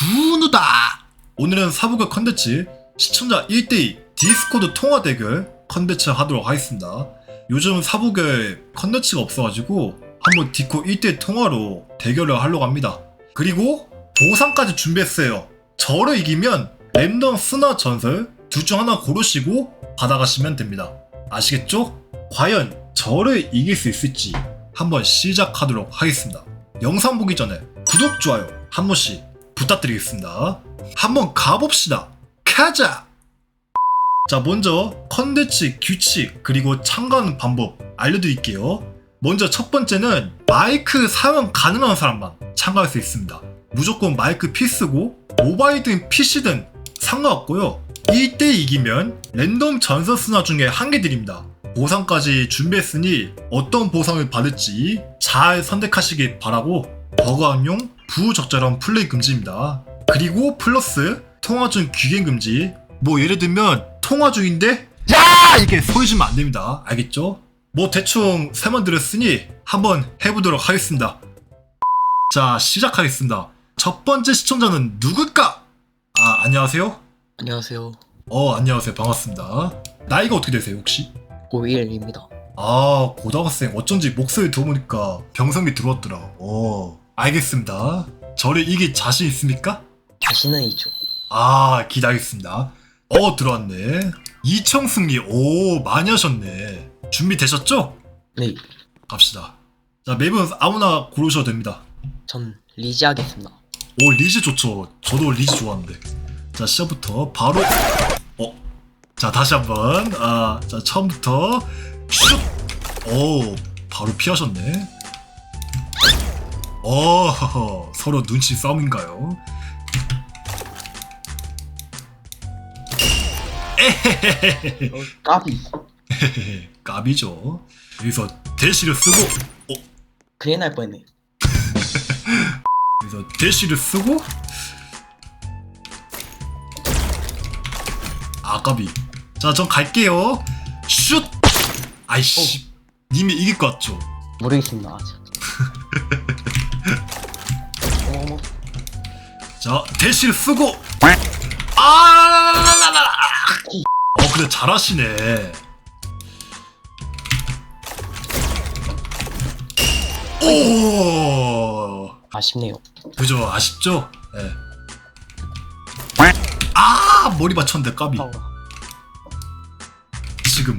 준우다! 오늘은 사부가 컨텐츠 시청자 1대2 디스코드 통화 대결 컨텐츠 하도록 하겠습니다. 요즘 사부결 컨텐츠가 없어가지고 한번 디코 1대1 통화로 대결을 하려고 합니다. 그리고 보상까지 준비했어요. 저를 이기면 랜덤 스나 전설 둘 중 하나 고르시고 받아가시면 됩니다. 아시겠죠? 과연 저를 이길 수 있을지 한번 시작하도록 하겠습니다. 영상 보기 전에 구독, 좋아요 한 번씩 부탁드리겠습니다. 한번 가봅시다. 가자! 자, 먼저 컨텐츠 규칙 그리고 참가하는 방법 알려드릴게요. 먼저 첫 번째는 마이크 사용 가능한 사람만 참가할 수 있습니다. 무조건 마이크 필수고 모바일든 PC든 상관없고요. 1대 이기면 랜덤 전설 스나 중에 한 개 드립니다. 보상까지 준비했으니 어떤 보상을 받을지 잘 선택하시길 바라고 버거왕용 부적절한 플레이 금지입니다. 그리고 플러스 통화 중 귀갱 금지. 뭐 예를 들면 통화 중인데 야 이렇게 소리 지면 안 됩니다. 알겠죠? 뭐 대충 세만 들었으니 한번 해보도록 하겠습니다. 자 시작하겠습니다. 첫 번째 시청자는 누굴까? 아 안녕하세요. 안녕하세요. 어 안녕하세요 반갑습니다. 나이가 어떻게 되세요 혹시? 고일입니다. 아 고등학생 어쩐지 목소리 들어보니까 병성이 들어왔더라. 어 알겠습니다. 저를 이길 자신 있습니까? 자신은 있죠. 아 기다리겠습니다. 어 들어왔네. 이청승리 오 많이 하셨네. 준비되셨죠? 네, 갑시다. 자 맵은 아무나 고르셔도 됩니다. 전 리지 하겠습니다. 오 리즈 좋죠. 저도 리즈 좋아하는데. 자 시작부터 바로 어. 자 다시 한 번 아 자 처음부터 슛. 오 바로 피하셨네. 어 서로 눈치 싸움인가요? 어, 까비. 까비죠. 여기서 대시를 쓰고 어 큰일 날 뻔했네. 그래서 대시를 쓰고 아까비 자 전 갈게요 슛 아이씨 님이 이길 것 같죠 모르겠습니다. 아직. 자 대시를 쓰고. 아라라라라라 어 근데 잘하시네. 오! 아쉽네요. 그죠? 아쉽죠? 예. 아 머리 맞췄는데 까비. 어, 지금.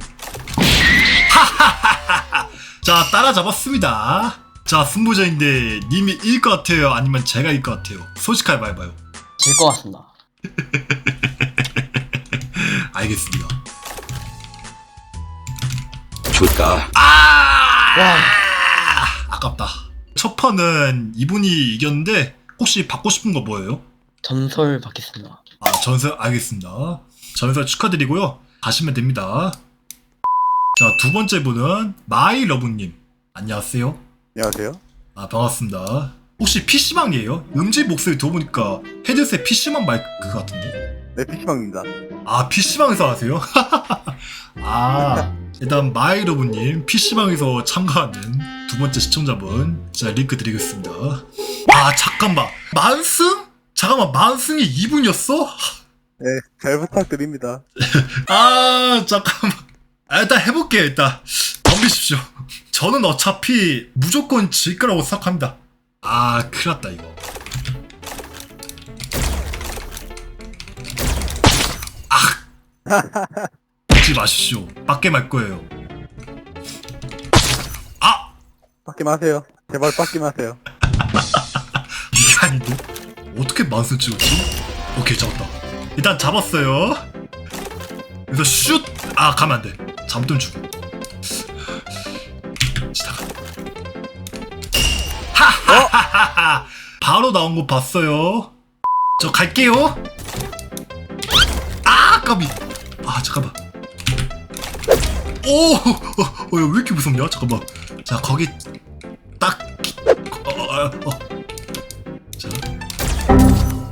하하하하 자 따라잡았습니다 자 승부자인데 님이 이길 것 같아요? 아니면 제가 이길 것 같아요? 솔직하게 말해봐요. 질 것 같습니다. 알겠습니다. 좋다. 아! 와, 아깝다. 첫 판은 이분이 이겼는데 혹시 받고 싶은 거 뭐예요? 전설 받겠습니다. 아 전설 알겠습니다. 전설 축하드리고요. 가시면 됩니다. 자 두 번째 분은 마이러브님. 안녕하세요 안녕하세요. 아 반갑습니다. 혹시 PC방이에요? 음질 목소리 들어보니까 헤드셋 PC방 마이크 같은데? 네, PC방입니다. 아 PC방에서 하세요? 아 일단 마이러브님 PC방에서 참가하는 두 번째 시청자분 제가 링크 드리겠습니다. 아 잠깐만 만승? 잠깐만 만승이 2분이었어? 네, 잘 부탁드립니다. 아 잠깐만 아, 일단 해볼게요 일단 덤비십시오 저는 어차피 무조건 질 거라고 생각합니다. 아 큰일 났다 이거. 아! 잊지 마십시오. 밖에 말 거예요. 아! 빡기 마세요. 제발 빡기 마세요. 이게 아닌데? 어떻게 만수 찍었지? 오케이 잡았다. 일단 잡았어요. 그래서 슛 아 가면 안 돼. 잠든 죽어 바로 나온 거 봤어요 저 갈게요 아 까비 아 잠깐만 오, 어, 어, 왜 이렇게 무섭냐? 잠깐만. 자, 거기 딱, 어, 어, 어. 자.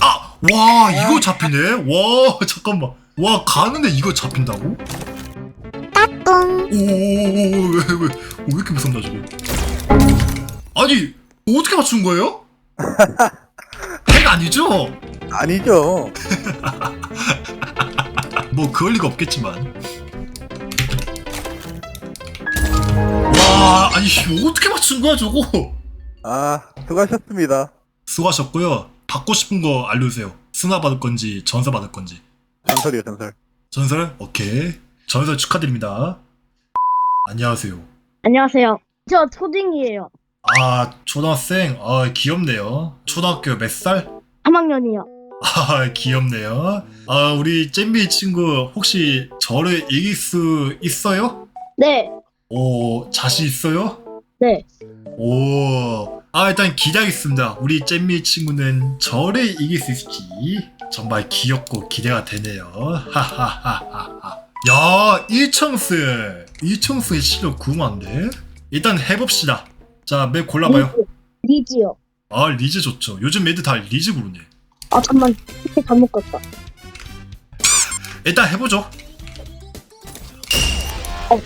아! 와, 이거 잡히네? 와, 잠깐만. 와, 가는데 이거 잡힌다고? 따뚱. 오, 왜, 왜, 왜, 왜 이렇게 무섭나, 저거? 아니, 어떻게 맞춘 거예요? 핵 아니죠? 아니죠. 뭐 그럴 리가 없겠지만 와 아니 이거 어떻게 맞춘 거야 저거 아, 수고하셨습니다. 수고하셨고요 받고 싶은 거 알려주세요 수나 받을 건지 전설 받을 건지 전설이요, 전설. 전설? 오케이 전설 축하드립니다 안녕하세요 안녕하세요. 저 초딩이에요. 아 초등학생 아 귀엽네요 초등학교 몇 살? 3학년이요. 아 귀엽네요 아 우리 잼비 친구 혹시 저를 이길 수 있어요? 네, 오 자신 있어요? 네. 오, 아 일단 기대하겠습니다. 우리 잼미 친구는 저를 이길 수 있을지 정말 귀엽고 기대가 되네요. 하하하하하. 야, 이청스, 이청스의 실력 궁금한데? 일단 해봅시다. 자, 맵 골라봐요. 리즈. 리즈요. 아, 리즈 좋죠. 요즘 애들 다 리즈 고르네. 아, 잠만. 이렇게 잘못 갔다. 일단 해보죠. 어.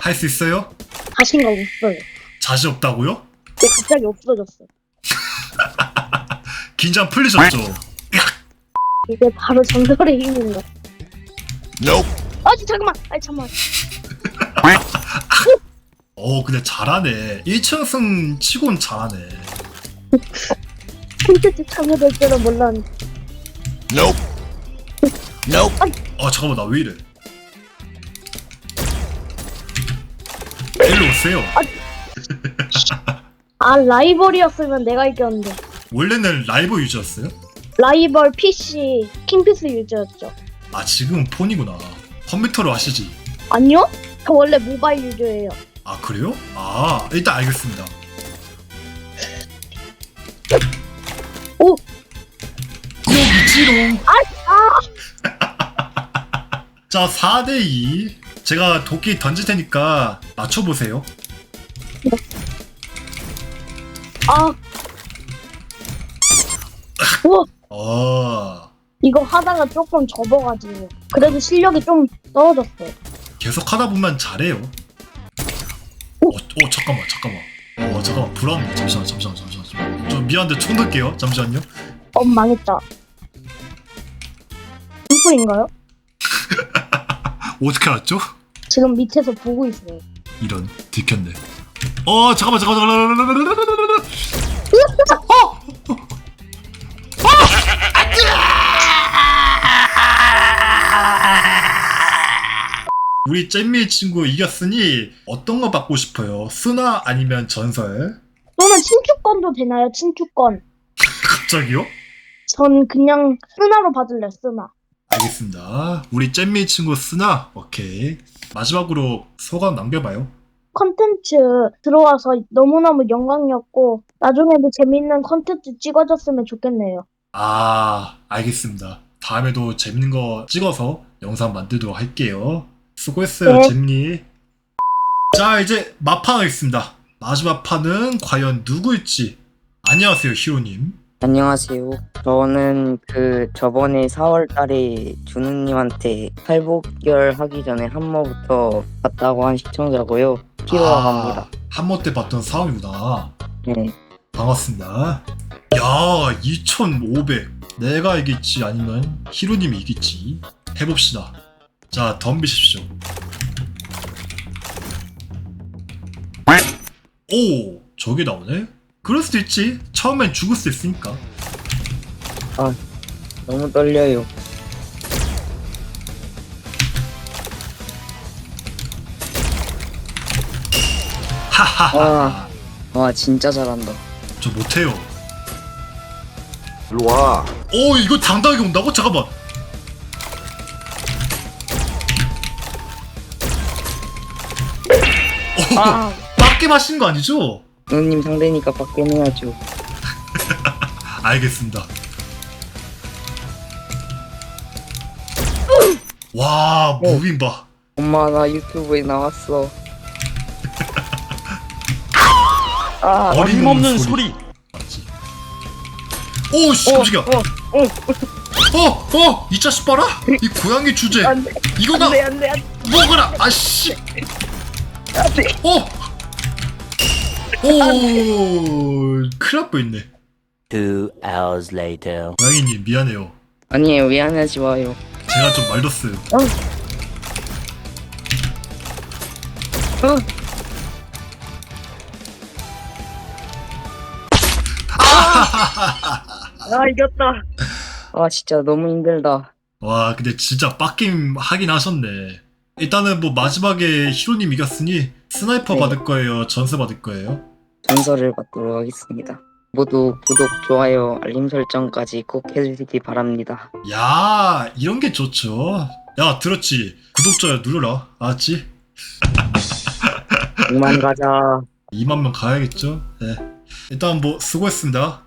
할 수 있어요? 자신감 없어요. 자신 없다고요? 왜 갑자기 없어졌어? 긴장 풀리셨죠? 이게 바로 전설의 힘인가? 아, 잠깐만. 아니, 잠만. 어, 근데 잘하네. 1층승 치곤 잘하네. 콘텐츠 참여될 줄은 몰랐는데. 아 잠깐만 나 왜 이래 일로 오세요 아, 라이벌이었으면 내가 이겼는데. 원래는 라이브 유저였어요? 라이벌 PC 킹피스 유저였죠. 아 지금은 폰이구나 컴퓨터로 하시지 아니요? 저 원래 모바일 유저예요. 아 그래요? 아 일단 알겠습니다 오! 여기지롱 아! 자 4대2 제가 도끼 던질 테니까 맞춰보세요 아. 어 이거 하다가 조금 접어가지고. 그래도 실력이 좀 떨어졌어요. 계속 하다 보면 잘해요 어, 어 잠깐만 잠깐만 어 잠깐만 불안해 잠시만 잠시만 잠시만 잠시만 저 미안한데 총 들게요 잠시만요 어, 망했다. 샘플인가요? 어떻게 알았죠? 지금 밑에서 보고 있어요. 이런 들켰네. 어 잠깐만 잠깐만 잠깐만. 우리 잼미 친구 이겼으니 어떤 거 받고 싶어요? 스나 아니면 전설? 저는 친추권도 되나요? 친추권. 갑자기요? 전 그냥 쓰나로 받을래, 쓰나. 알겠습니다. 우리 잼미 친구 스나 오케이. 마지막으로 소감 남겨봐요. 컨텐츠 들어와서 너무너무 영광이었고, 나중에도 재밌는 컨텐츠 찍어줬으면 좋겠네요. 아, 알겠습니다. 다음에도 재밌는 거 찍어서 영상 만들도록 할게요. 수고했어요, 네. 잼니. 자, 이제 마판 하겠습니다. 마지막 판은 과연 누구일지. 안녕하세요, 히로님. 안녕하세요. 저는 그 저번에 4월달에 준우님한테 탈북결 하기 전에 한모부터 봤다고 한 시청자고요. 키로가 갑니다. 한모 때 봤던 사람이구나. 네. 반갑습니다. 야, 2,500. 내가 이길지 아니면 히로님이 이길지 해봅시다. 자, 덤비십시오. 오, 저게 나오네? 그럴 수도 있지. 처음엔 죽을 수 있으니까. 너무 떨려요. 하하하. 와. 와 진짜 잘한다. 저 못해요. 일로 와. 오, 이거 당당하게 온다고? 잠깐만. 아. 빡게 마신 거 아니죠? 준우님 상대니까 밖에 내야죠. 알겠습니다. 와, 무빙 봐. 엄마 나 유튜브에 나왔어. 아. 어림없는 소리. 맞지? 오, 씨, 깜짝이야. 어, 어, 어, 어, 이 자식 봐라. 이 고양이 주제. 안 돼 이거다. 안 돼 안 돼 안 돼. 먹어라. 아씨. 어. 오, 큰일 날 뻔 했네. Two hours later. 고양이님 미안해요. 아니에요, 미안하지 마요. 제가 좀 말렸어요. 어. 아, 이겼다. 아, 진짜 너무 힘들다. 와 근데 진짜 빡김 하긴 하셨네. 일단은 뭐 마지막에 히로님 이겼으니 스나이퍼 네. 받을 거예요? 전세 받을 거예요? 전설을 받도록 하겠습니다. 모두 구독, 좋아요, 알림 설정까지 꼭 해주시기 바랍니다. 야 이런 게 좋죠. 야 들었지? 구독 좋아요 눌러라. 알았지? 그만 가자. 2만 명 가야겠죠? 네. 일단 뭐 수고했습니다.